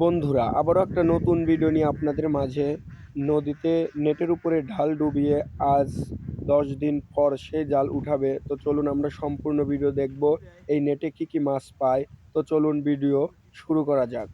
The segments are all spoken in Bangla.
বন্ধুরা, আবারও একটা নতুন ভিডিও নিয়ে আপনাদের মাঝে। নদীতে নেটের উপরে ঢাল ডুবিয়ে আজ দশ দিন পর সে জাল উঠাবে। তো চলুন আমরা সম্পূর্ণ ভিডিও দেখব, এই নেটে কি কি মাছ পায়। তো চলুন ভিডিও শুরু করা যাক।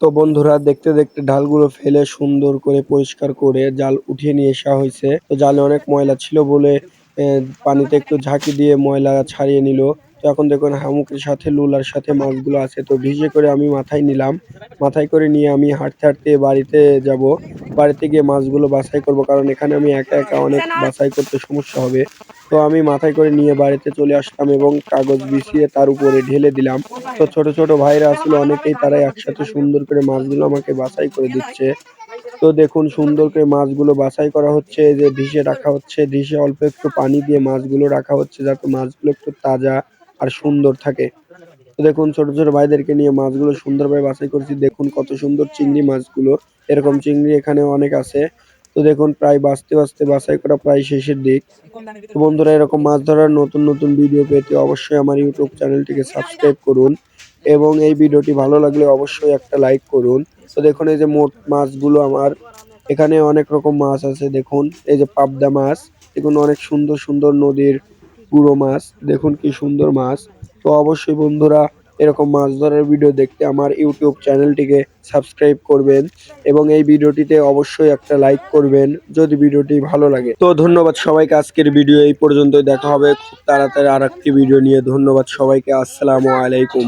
তো বন্ধুরা, দেখতে দেখতে ঢালগুলো ফেলে সুন্দর করে পরিষ্কার করে জাল উঠিয়ে নিয়ে আসা হয়েছে। তো জালে অনেক ময়লা ছিল বলে পানিতে একটু ঝাঁকি দিয়ে ময়লা ছাড়িয়ে নিল। তো এখন দেখুন, হামুকের সাথে, লুলার সাথে মাছগুলো আছে। তো ভিজে করে আমি মাথায় নিলাম। মাথায় করে নিয়ে আমি হাঁটতে হাঁটতে বাড়িতে যাব। বাড়িতে গিয়ে মাছগুলো বাছাই করব, কারণ এখানে আমি একা একা অনেক বাছাই করতে সমস্যা হবে। তো আমি মাথায় করে নিয়ে বাড়িতে চলে আসলাম এবং কাগজ বিছিয়ে তার উপরে ঢেলে দিলাম। তো ছোট ছোট ভাইরা আসলে অনেকেই তারা একসাথে সুন্দর করে মাছগুলো আমাকে বাছাই করে দিচ্ছে। তো দেখুন, সুন্দর করে মাছগুলো বাছাই করা হচ্ছে যে ডিশে রাখা হচ্ছে ডিশে অল্প একটু পানি দিয়ে মাছগুলো রাখা হচ্ছে যাতে মাছগুলো একটু তাজা আর সুন্দর থাকে। তো দেখুন, ছোট ছোট ভাইদেরকে নিয়ে মাছগুলো সুন্দরভাবে বাছাই করছি। দেখুন, কত সুন্দর চিংড়ি মাছগুলো। এরকম চিংড়ি এখানে অনেক আছে। তো দেখুন, প্রায় বাঁচতে বাঁচতে বাছাই করা প্রায় শেষের দিক। তো বন্ধুরা, এরকম মাছ ধরার নতুন নতুন ভিডিও পেতে অবশ্যই আমার ইউটিউব চ্যানেলটিকে সাবস্ক্রাইব করুন এবং এই ভিডিওটি ভালো লাগলে অবশ্যই একটা লাইক করুন। তো দেখুন, এই যে মোট মাছগুলো আমার। এখানে অনেক রকম মাছ আছে, দেখুন। এই যে পাবদা মাছ, দেখুন অনেক সুন্দর সুন্দর নদীর গুঁড়ো মাছ, দেখুন কি সুন্দর মাছ। তো অবশ্যই বন্ধুরা এরকম মাছ ধরার ভিডিও দেখতে আমার ইউটিউব চ্যানেলটিকে সাবস্ক্রাইব করবেন এবং এই ভিডিওটিতে অবশ্যই একটা লাইক করবেন যদি ভিডিওটি ভালো লাগে। তো ধন্যবাদ সবাইকে, আজকের ভিডিও এই পর্যন্তই। দেখা হবে খুব তাড়াতাড়ি আর একটি ভিডিও নিয়ে। ধন্যবাদ সবাইকে, আসসালামু আলাইকুম।